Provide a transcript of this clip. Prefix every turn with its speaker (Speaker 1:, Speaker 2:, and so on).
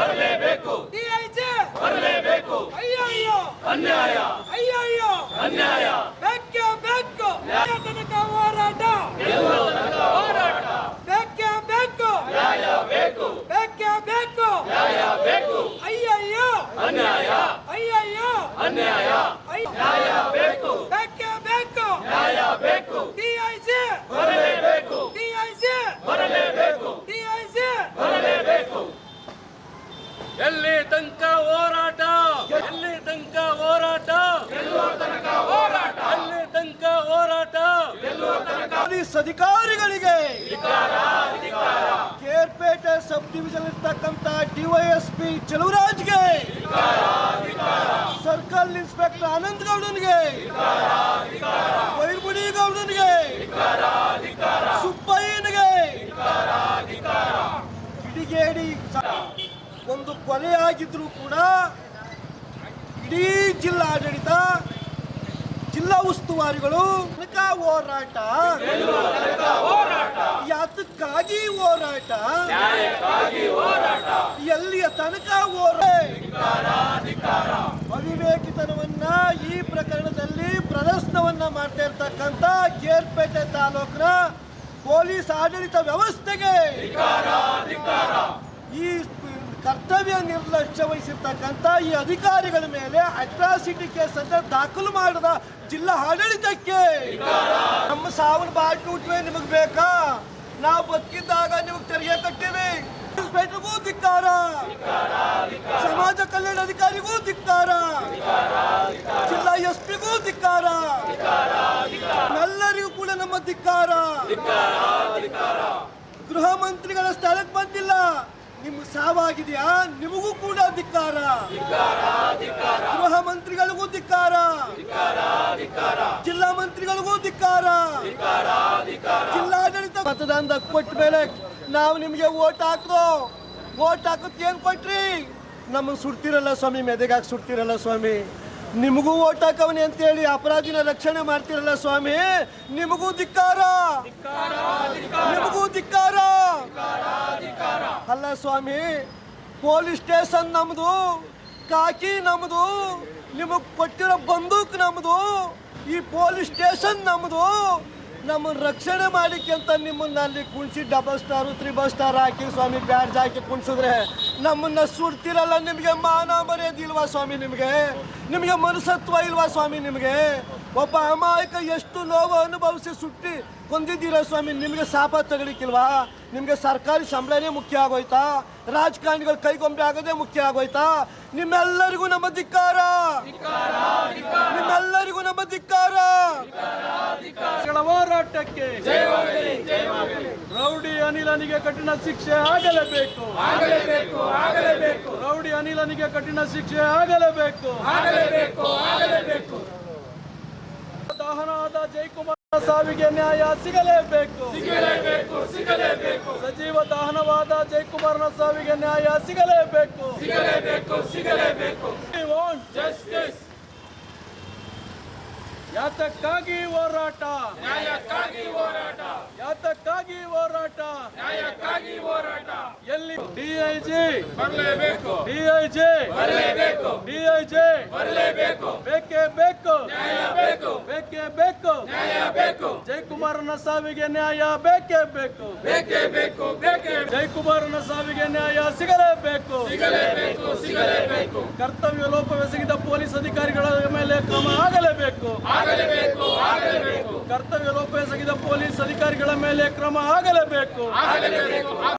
Speaker 1: ಬರಲೇಬೇಕು
Speaker 2: ಡಿಐಜಿ
Speaker 1: ಬರಲೇಬೇಕು
Speaker 2: ಅಯ್ಯಯ್ಯೋ
Speaker 1: ಅನ್ಯಾಯ
Speaker 2: ಅಯ್ಯಯ್ಯೋ
Speaker 1: ಅನ್ಯಾಯ
Speaker 2: ಬೆಕ್ಕೆ ಬೆಕ್ಕು ತನಕ ಹೋರಾಟ
Speaker 1: ಹೋರಾಟ
Speaker 2: ಬೆಕ್ಕೆ ಬೆಕ್ಕು
Speaker 1: ನ್ಯಾಯ ಬೇಕು
Speaker 2: ಬೆಕ್ಕೆ ಬೆಕ್ಕು
Speaker 1: ನ್ಯಾಯ ಬೇಕು
Speaker 2: ಅಯ್ಯಯ್ಯೋ
Speaker 1: ಅನ್ಯಾಯ
Speaker 2: ಅಯ್ಯಯ್ಯೋ
Speaker 1: ಅನ್ಯಾಯ
Speaker 2: ಅಯ್ಯ-
Speaker 1: ನ್ಯಾಯ ಬೇಕು
Speaker 2: ಬೆಕ್ಕೆ ಬೆಕ್ಕು
Speaker 1: ನ್ಯಾಯ ಬೇಕು
Speaker 2: ಡಿಐಜಿ
Speaker 1: ಬರಲೇಬೇಕು
Speaker 2: ಡಿಐಜಿ
Speaker 1: ಬರಲೇಬೇಕು
Speaker 2: ಡಿಐಜಿ
Speaker 1: ಬರಲೇಬೇಕು ಎಲ್ಲಿ ತನಕ ಹೋರಾಟ ಎಲ್ಲಿ ತನಕ ಹೋರಾಟ ತನಕ ಹೋರಾಟ ಎಲ್ಲಿ ತನಕ ಹೋರಾಟ
Speaker 3: ಪೊಲೀಸ್ ಅಧಿಕಾರಿಗಳಿಗೆ. ಕೇರ್ಪೇಟೆ ಸಬ್ ಡಿವಿಷನ್ ಇರ್ತಕ್ಕಂಥ ಡಿವೈಎಸ್ಪಿ ಚಲುವರಾಜ್ಗೆ. ಸರ್ಕಲ್ ಇನ್ಸ್ಪೆಕ್ಟರ್ ಆನಂದ್ ಗೌಡನ್ಗೆ. ವೈರ್ಬುಡಿ ಗೌಡನ್ಗೆ. ಸುಬ್ಬಯ್ಯನಿಗೆ. ಕಿಡಿಗೇಡಿ ಒಂದು ಕೊಲೆ ಆಗಿದ್ರು ಕೂಡ ಇಡೀ ಜಿಲ್ಲಾಡಳಿತ ಜಿಲ್ಲಾ ಉಸ್ತುವಾರಿಗಳು ಹೋರಾಟ. ಯಾತಕ್ಕಾಗಿ ಹೋರಾಟ? ಎಲ್ಲಿಯ ತನಕ ಅವಿವೇಕಿತನವನ್ನ ಈ ಪ್ರಕರಣದಲ್ಲಿ ಪ್ರದರ್ಶನವನ್ನ ಮಾಡ್ತಾ ಇರ್ತಕ್ಕಂಥ ಕೇರ್ಪೇಟೆ ತಾಲೂಕಿನ ಪೊಲೀಸ್ ಆಡಳಿತ ವ್ಯವಸ್ಥೆಗೆ ಕರ್ತವ್ಯ ನಿರ್ಲಕ್ಷ್ಯ ವಹಿಸಿರ್ತಕ್ಕಂಥ ಈ ಅಧಿಕಾರಿಗಳ ಮೇಲೆ ಅಟ್ರಾಸಿಟಿ ಕೇಸ್ ಅಂತ ದಾಖಲು ಮಾಡದ ಜಿಲ್ಲಾ ಆಡಳಿತಕ್ಕೆ. ನಮ್ಮ ಸಾವಿನ ಬಾಟ್ ಹುಟ್ಟುವೆ ನಿಮಗೆ ಬೇಕಾ? ನಾವು ಬದುಕಿದ್ದಾಗ ನಿಮಗೆ ತೆರಿಗೆ ಕಟ್ಟಿವಿ. ಇನ್ಸ್ಪೆಕ್ಟರ್ಗೂ ಧಿಕ್ಕಾರ. ಸಮಾಜ ಕಲ್ಯಾಣ ಅಧಿಕಾರಿಗೂ ಧಿಕ್ಕಾರ. ಜಿಲ್ಲಾ ಎಸ್ ಪಿಗೂ ಧಿಕ್ಕಾರ. ಎಲ್ಲರಿಗೂ ಕೂಡ ನಮ್ಮ ಧಿಕ್ಕಾರ. ಗೃಹ ಮಂತ್ರಿಗಳ ಸ್ಥಳಕ್ಕೆ ಬಂದಿಲ್ಲ. ಸಾವಾಗಿದೆಯಾ? ನಿಮಗೂ ಕೂಡ ಧಿಕ್ಕಾರ. ಗೃಹ ಮಂತ್ರಿಗಳಿಗೂ ಧಿಕ್ಕಾರ. ಜಿಲ್ಲಾ ಮಂತ್ರಿಗಳಿಗೂ ಧಿಕ್ಕಾರ. ಜಿಲ್ಲಾಡಳಿತ ಮತದಾನದ ಕೊಟ್ಟ ಮೇಲೆ ನಾವು ನಿಮಗೆ ಓಟ್ ಹಾಕೋ ಓಟ್ ಹಾಕೋದ್ ಏನ್ ಕೊಟ್ರಿ? ನಮ್ಗೆ ಸುಡ್ತಿರಲ್ಲ ಸ್ವಾಮಿ ಮೆದೆಗಾಕ್ ಸುಡ್ತಿರಲ್ಲ ಸ್ವಾಮಿ. ನಿಮಗೂ ಓಟ್ ಹಾಕವನಿ ಅಂತೇಳಿ ಅಪರಾಧಿನ ರಕ್ಷಣೆ ಮಾಡ್ತಿರಲ್ಲ ಸ್ವಾಮಿ. ನಿಮಗೂ ಧಿಕ್ಕಾರ. ನಿಮಗೂ ಧಿಕ್ಕಾರ. ಅಲ್ಲ ಸ್ವಾಮಿ, ಪೊಲೀಸ್ ಸ್ಟೇಷನ್ ನಮ್ದು, ಕಾಕಿ ನಮ್ದು, ನಿಮಗೆ ಕೊಟ್ಟಿರೋ ಬಂದೂಕ್ ನಮ್ದು, ಈ ಪೊಲೀಸ್ ಸ್ಟೇಷನ್ ನಮ್ದು. ನಮ್ಮನ್ನ ರಕ್ಷಣೆ ಮಾಡಿಕೆ ಅಂತ ನಿಮ್ಮನ್ನ ಅಲ್ಲಿ ಕುಣಿಸಿ ಡಬಲ್ ಸ್ಟಾರು ತ್ರಿಬಲ್ ಸ್ಟಾರ್ ಹಾಕಿ ಸ್ವಾಮಿ ಬ್ಯಾಡ್ಜ್ ಹಾಕಿ ಕುಣಿಸಿದ್ರೆ. ನಮ್ಮನ್ನ ಸುಡ್ತಿರಲ್ಲ ನಿಮಗೆ, ಮಾನ ಮರ್ಯಾದಿಲ್ವಾ ಸ್ವಾಮಿ ನಿಮಗೆ? ನಿಮಗೆ ಮನಸತ್ವ ಇಲ್ವಾ ಸ್ವಾಮಿ ನಿಮಗೆ? ಒಬ್ಬ ಅಮಾಯಕ ಎಷ್ಟು ನೋವು ಅನುಭವಿಸಿ ಸುಟ್ಟಿ ಕೊಂದಿದ್ದೀರಾ ಸ್ವಾಮಿ? ನಿಮಗೆ ಶಾಪ ತಗಲಿಕ್ಕಿಲ್ವಾ ನಿಮಗೆ ಸರ್ಕಾರಿ ಸಂಬಳನೇ ಮುಖ್ಯ ಆಗೋಯ್ತಾ? ರಾಜಕಾರಣಿಗಳ ಕೈಗೊಂಬೆ ಆಗೋದೇ ಮುಖ್ಯ ಆಗೋಯ್ತಾ? ನಿಮ್ಮೆಲ್ಲರಿಗೂ ನಮ್ಮ ಧಿಕ್ಕಾರ! ನಿಮ್ಮೆಲ್ಲರಿಗೂ ನಮ್ಮ ಧಿಕ್ಕಾರ! ಹೋರಾಟಕ್ಕೆ ರೌಡಿ ಅನಿಲನಿಗೆ ಕಠಿಣ ಶಿಕ್ಷೆ ಆಗಲೇಬೇಕು.
Speaker 1: ಆಗಲೇಬೇಕು ಆಗಲೇಬೇಕು.
Speaker 3: ರೌಡಿ ಅನಿಲನಿಗೆ ಕಠಿಣ ಶಿಕ್ಷೆ ಆಗಲೇಬೇಕು.
Speaker 1: ಆಗಲೇಬೇಕು ಆಗಲೇಬೇಕು.
Speaker 3: ದಹನವಾದ ಜಯಕುಮಾರ್ ಸಾವಿಗೆ ನ್ಯಾಯ ಸಿಗಲೇಬೇಕು.
Speaker 1: ಸಿಗಲೇಬೇಕು ಸಿಗಲೇಬೇಕು.
Speaker 3: ಸಜೀವ ದಹನವಾದ ಜಯಕುಮಾರ್ನ ಸಾವಿಗೆ ನ್ಯಾಯ ಸಿಗಲೇಬೇಕು.
Speaker 1: ಸಿಗಲೇಬೇಕು ಸಿಗಲೇಬೇಕು. ಜಸ್ಟಿಸ್
Speaker 3: ಯಾತಕ್ಕಾಗಿ ಹೋರಾಟ?
Speaker 1: ನ್ಯಾಯಕ್ಕಾಗಿ ಹೋರಾಟ.
Speaker 3: ಯಾತಕ್ಕಾಗಿ ಹೋರಾಟ?
Speaker 1: ನ್ಯಾಯಕ್ಕಾಗಿ ಹೋರಾಟ.
Speaker 3: ಎಲ್ಲಿ? ಡಿಐಜಿ
Speaker 1: ಬರಲೇಬೇಕು.
Speaker 3: ಡಿಐಜಿ
Speaker 1: ಬರಲೇಬೇಕು.
Speaker 3: ಡಿಐಜಿ
Speaker 1: ಬರಲೇಬೇಕು.
Speaker 3: ಬೇಕೇ ಬೇಕು.
Speaker 1: ನ್ಯಾಯ ಬೇಕು
Speaker 3: ಬೇಕೇ. ಬೇಕು
Speaker 1: ನ್ಯಾಯ ಬೇಕು
Speaker 3: ಜಯಕುಮಾರನ ಸಾವಿಗೆ ನ್ಯಾಯ ಬೇಕೇ. ಬೇಕು
Speaker 1: ಬೇಕೇ. ಬೇಕು ಬೇಕೇ.
Speaker 3: ಜಯಕುಮಾರನ ಸಾವಿಗೆ ನ್ಯಾಯ ಸಿಗಲೇಬೇಕು.
Speaker 1: ಸಿಗಲೇಬೇಕು. ಸಿಗಲೇಬೇಕು.
Speaker 3: ಕರ್ತವ್ಯ ಲೋಪವೆಸಗಿದ ಪೊಲೀಸ್ ಅಧಿಕಾರಿಗಳ ಕ್ರಮ ಆಗಲೇಬೇಕು.
Speaker 1: ಆಗಲೇಬೇಕು ಆಗಲೇಬೇಕು.
Speaker 3: ಕರ್ತವ್ಯ ಲೋಪವೆಸಗಿದ ಪೊಲೀಸ್ ಅಧಿಕಾರಿಗಳ ಮೇಲೆ ಕ್ರಮ ಆಗಲೇಬೇಕು
Speaker 1: ಆಗಲೇಬೇಕು.